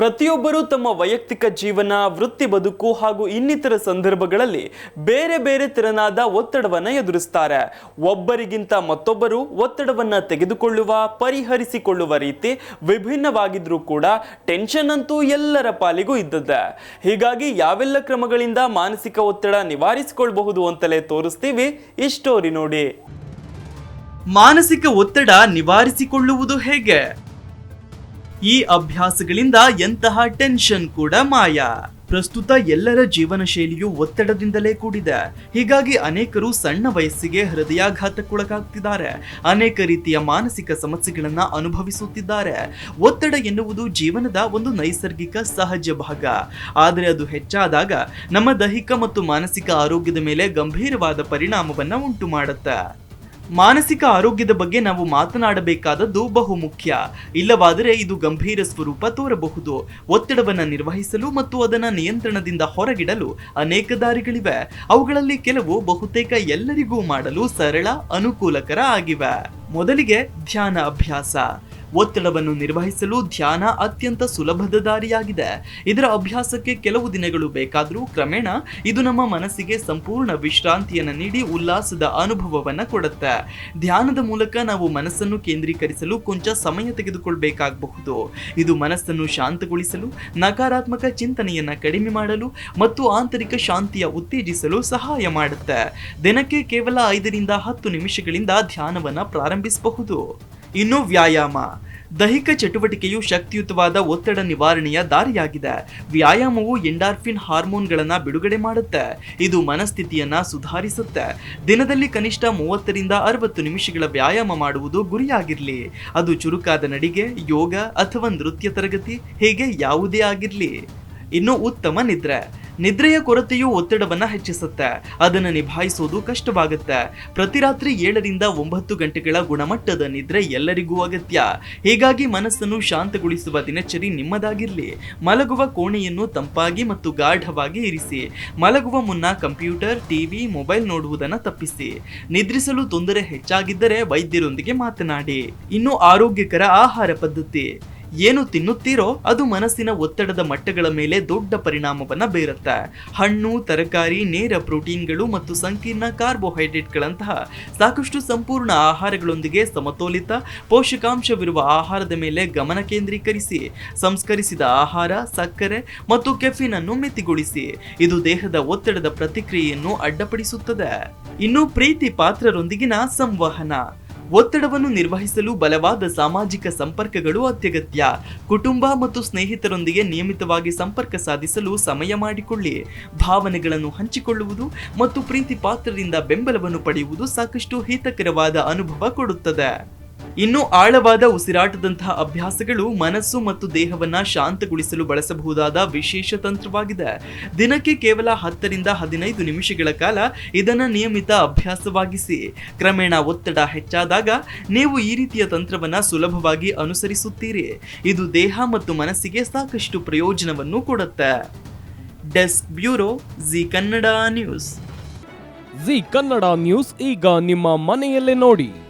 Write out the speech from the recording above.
ಪ್ರತಿಯೊಬ್ಬರೂ ತಮ್ಮ ವೈಯಕ್ತಿಕ ಜೀವನ, ವೃತ್ತಿ ಬದುಕು ಹಾಗೂ ಇನ್ನಿತರ ಸಂದರ್ಭಗಳಲ್ಲಿ ಬೇರೆ ಬೇರೆ ತೆರನಾದ ಒತ್ತಡವನ್ನು ಎದುರಿಸ್ತಾರೆ. ಒಬ್ಬರಿಗಿಂತ ಮತ್ತೊಬ್ಬರು ಒತ್ತಡವನ್ನು ತೆಗೆದುಕೊಳ್ಳುವ, ಪರಿಹರಿಸಿಕೊಳ್ಳುವ ರೀತಿ ವಿಭಿನ್ನವಾಗಿದ್ರೂ ಕೂಡ ಟೆನ್ಷನ್ ಅಂತೂ ಎಲ್ಲರ ಪಾಲಿಗೂ ಇದ್ದದ್ದೆ. ಹೀಗಾಗಿ ಯಾವೆಲ್ಲ ಕ್ರಮಗಳಿಂದ ಮಾನಸಿಕ ಒತ್ತಡ ನಿವಾರಿಸಿಕೊಳ್ಳಬಹುದು ಅಂತಲೇ ತೋರಿಸ್ತೀವಿ ಈ ಸ್ಟೋರಿ ನೋಡಿ. ಮಾನಸಿಕ ಒತ್ತಡ ನಿವಾರಿಸಿಕೊಳ್ಳುವುದು ಹೇಗೆ? ಈ ಅಭ್ಯಾಸಗಳಿಂದ ಎಂತಹ ಟೆನ್ಷನ್ ಕೂಡ ಮಾಯ. ಪ್ರಸ್ತುತ ಎಲ್ಲರ ಜೀವನ ಶೈಲಿಯು ಒತ್ತಡದಿಂದಲೇ ಕೂಡಿದೆ. ಹೀಗಾಗಿ ಅನೇಕರು ಸಣ್ಣ ವಯಸ್ಸಿಗೆ ಹೃದಯಾಘಾತಕ್ಕೊಳಗಾಗ್ತಿದ್ದಾರೆ. ಅನೇಕ ರೀತಿಯ ಮಾನಸಿಕ ಸಮಸ್ಯೆಗಳನ್ನು ಅನುಭವಿಸುತ್ತಿದ್ದಾರೆ. ಒತ್ತಡ ಎನ್ನುವುದು ಜೀವನದ ಒಂದು ನೈಸರ್ಗಿಕ ಸಹಜ ಭಾಗ. ಆದರೆ ಅದು ಹೆಚ್ಚಾದಾಗ ನಮ್ಮ ದೈಹಿಕ ಮತ್ತು ಮಾನಸಿಕ ಆರೋಗ್ಯದ ಮೇಲೆ ಗಂಭೀರವಾದ ಪರಿಣಾಮವನ್ನು ಉಂಟು ಮಾಡುತ್ತೆ ಮಾನಸಿಕ ಆರೋಗ್ಯದ ಬಗ್ಗೆ ನಾವು ಮಾತನಾಡಬೇಕಾದದ್ದು ಬಹು ಮುಖ್ಯ ಇಲ್ಲವಾದರೆ ಇದು ಗಂಭೀರ ಸ್ವರೂಪ ತೋರಬಹುದು. ಒತ್ತಡವನ್ನು ನಿರ್ವಹಿಸಲು ಮತ್ತು ಅದನ್ನು ನಿಯಂತ್ರಣದಿಂದ ಹೊರಗಿಡಲು ಅನೇಕ ದಾರಿಗಳಿವೆ. ಅವುಗಳಲ್ಲಿ ಕೆಲವು ಬಹುತೇಕ ಎಲ್ಲರಿಗೂ ಮಾಡಲು ಸರಳ, ಅನುಕೂಲಕರ ಆಗಿವೆ. ಮೊದಲಿಗೆ ಧ್ಯಾನ ಅಭ್ಯಾಸ. ಒತ್ತಡವನ್ನು ನಿರ್ವಹಿಸಲು ಧ್ಯಾನ ಅತ್ಯಂತ ಸುಲಭದ ದಾರಿಯಾಗಿದೆ. ಇದರ ಅಭ್ಯಾಸಕ್ಕೆ ಕೆಲವು ದಿನಗಳು ಬೇಕಾದರೂ ಕ್ರಮೇಣ ಇದು ನಮ್ಮ ಮನಸ್ಸಿಗೆ ಸಂಪೂರ್ಣ ವಿಶ್ರಾಂತಿಯನ್ನು ನೀಡಿ ಉಲ್ಲಾಸದ ಅನುಭವವನ್ನು ಕೊಡುತ್ತೆ. ಧ್ಯಾನದ ಮೂಲಕ ನಾವು ಮನಸ್ಸನ್ನು ಕೇಂದ್ರೀಕರಿಸಲು ಕೊಂಚ ಸಮಯ ತೆಗೆದುಕೊಳ್ಬೇಕಾಗಬಹುದು. ಇದು ಮನಸ್ಸನ್ನು ಶಾಂತಗೊಳಿಸಲು, ನಕಾರಾತ್ಮಕ ಚಿಂತನೆಯನ್ನು ಕಡಿಮೆ ಮಾಡಲು ಮತ್ತು ಆಂತರಿಕ ಶಾಂತಿಯ ಉತ್ತೇಜಿಸಲು ಸಹಾಯ ಮಾಡುತ್ತೆ. ದಿನಕ್ಕೆ ಕೇವಲ ಐದರಿಂದ ಹತ್ತು ನಿಮಿಷಗಳಿಂದ ಧ್ಯಾನವನ್ನು ಪ್ರಾರಂಭಿಸಬಹುದು. ಇನ್ನು ವ್ಯಾಯಾಮ. ದೈಹಿಕ ಚಟುವಟಿಕೆಯು ಶಕ್ತಿಯುತವಾದ ಒತ್ತಡ ನಿವಾರಣೆಯ ದಾರಿಯಾಗಿದೆ. ವ್ಯಾಯಾಮವು ಎಂಡಾರ್ಫಿನ್ ಹಾರ್ಮೋನ್ಗಳನ್ನು ಬಿಡುಗಡೆ ಮಾಡುತ್ತೆ. ಇದು ಮನಸ್ಥಿತಿಯನ್ನು ಸುಧಾರಿಸುತ್ತೆ. ದಿನದಲ್ಲಿ ಕನಿಷ್ಠ ಮೂವತ್ತರಿಂದ ಅರವತ್ತು ನಿಮಿಷಗಳ ವ್ಯಾಯಾಮ ಮಾಡುವುದು ಗುರಿಯಾಗಿರಲಿ. ಅದು ಚುರುಕಾದ ನಡಿಗೆ, ಯೋಗ ಅಥವಾ ನೃತ್ಯ ತರಗತಿ, ಹೀಗೆ ಯಾವುದೇ ಆಗಿರಲಿ. ಇನ್ನು ಉತ್ತಮ ನಿದ್ರೆ. ನಿದ್ರೆಯ ಕೊರತೆಯು ಒತ್ತಡವನ್ನು ಹೆಚ್ಚಿಸುತ್ತೆ. ಅದನ್ನು ನಿಭಾಯಿಸುವುದು ಕಷ್ಟವಾಗುತ್ತೆ. ಪ್ರತಿ ರಾತ್ರಿ ಏಳರಿಂದ ಒಂಬತ್ತು ಗಂಟೆಗಳ ಗುಣಮಟ್ಟದ ನಿದ್ರೆ ಎಲ್ಲರಿಗೂ ಅಗತ್ಯ. ಹೀಗಾಗಿ ಮನಸ್ಸನ್ನು ಶಾಂತಗೊಳಿಸುವ ದಿನಚರಿ ನಿಮ್ಮದಾಗಿರಲಿ. ಮಲಗುವ ಕೋಣೆಯನ್ನು ತಂಪಾಗಿ ಮತ್ತು ಗಾಢವಾಗಿ ಇರಿಸಿ. ಮಲಗುವ ಮುನ್ನ ಕಂಪ್ಯೂಟರ್, ಟಿವಿ, ಮೊಬೈಲ್ ನೋಡುವುದನ್ನು ತಪ್ಪಿಸಿ. ನಿದ್ರಿಸಲು ತೊಂದರೆ ಹೆಚ್ಚಾಗಿದ್ದರೆ ವೈದ್ಯರೊಂದಿಗೆ ಮಾತನಾಡಿ. ಇನ್ನು ಆರೋಗ್ಯಕರ ಆಹಾರ ಪದ್ಧತಿ. ಏನು ತಿನ್ನುತ್ತೀರೋ ಅದು ಮನಸ್ಸಿನ ಒತ್ತಡದ ಮಟ್ಟಗಳ ಮೇಲೆ ದೊಡ್ಡ ಪರಿಣಾಮವನ್ನು ಬೀರುತ್ತೆ. ಹಣ್ಣು, ತರಕಾರಿ, ನೇರ ಪ್ರೋಟೀನ್ಗಳು ಮತ್ತು ಸಂಕೀರ್ಣ ಕಾರ್ಬೋಹೈಡ್ರೇಟ್ಗಳಂತಹ ಸಾಕಷ್ಟು ಸಂಪೂರ್ಣ ಆಹಾರಗಳೊಂದಿಗೆ ಸಮತೋಲಿತ, ಪೋಷಕಾಂಶವಿರುವ ಆಹಾರದ ಮೇಲೆ ಗಮನ ಕೇಂದ್ರೀಕರಿಸಿ, ಸಂಸ್ಕರಿಸಿದ ಆಹಾರ, ಸಕ್ಕರೆ ಮತ್ತು ಕೆಫಿನ್ ಅನ್ನು ಮಿತಿಗೊಳಿಸಿ. ಇದು ದೇಹದ ಒತ್ತಡದ ಪ್ರತಿಕ್ರಿಯೆಯನ್ನು ಅಡ್ಡಪಡಿಸುತ್ತದೆ. ಇನ್ನು ಪ್ರೀತಿ ಪಾತ್ರರೊಂದಿಗಿನ ಸಂವಹನ. ಒತ್ತಡವನ್ನು ನಿರ್ವಹಿಸಲು ಬಲವಾದ ಸಾಮಾಜಿಕ ಸಂಪರ್ಕಗಳು ಅತ್ಯಗತ್ಯ. ಕುಟುಂಬ ಮತ್ತು ಸ್ನೇಹಿತರೊಂದಿಗೆ ನಿಯಮಿತವಾಗಿ ಸಂಪರ್ಕ ಸಾಧಿಸಲು ಸಮಯ ಮಾಡಿಕೊಳ್ಳಿ. ಭಾವನೆಗಳನ್ನು ಹಂಚಿಕೊಳ್ಳುವುದು ಮತ್ತು ಪ್ರೀತಿ ಪಾತ್ರರಿಂದ ಬೆಂಬಲವನ್ನು ಪಡೆಯುವುದು ಸಾಕಷ್ಟು ಹಿತಕರವಾದ ಅನುಭವ ಕೊಡುತ್ತದೆ. ಇನ್ನು ಆಳವಾದ ಉಸಿರಾಟದಂತಹ ಅಭ್ಯಾಸಗಳು ಮನಸ್ಸು ಮತ್ತು ದೇಹವನ್ನ ಶಾಂತಗೊಳಿಸಲು ಬಳಸಬಹುದಾದ ವಿಶೇಷ ತಂತ್ರವಾಗಿದೆ. ದಿನಕ್ಕೆ ಕೇವಲ ಹತ್ತರಿಂದ ಹದಿನೈದು ನಿಮಿಷಗಳ ಕಾಲ ಇದನ್ನು ನಿಯಮಿತ ಅಭ್ಯಾಸವಾಗಿಸಿ. ಕ್ರಮೇಣ ಒತ್ತಡ ಹೆಚ್ಚಾದಾಗ ನೀವು ಈ ರೀತಿಯ ತಂತ್ರವನ್ನ ಸುಲಭವಾಗಿ ಅನುಸರಿಸುತ್ತೀರಿ. ಇದು ದೇಹ ಮತ್ತು ಮನಸ್ಸಿಗೆ ಸಾಕಷ್ಟು ಪ್ರಯೋಜನವನ್ನು ಕೊಡುತ್ತೆ. Desk bureau Zee Kannada news. Zee Kannada news ಈಗ ನಿಮ್ಮ ಮನೆಯಲ್ಲೇ ನೋಡಿ.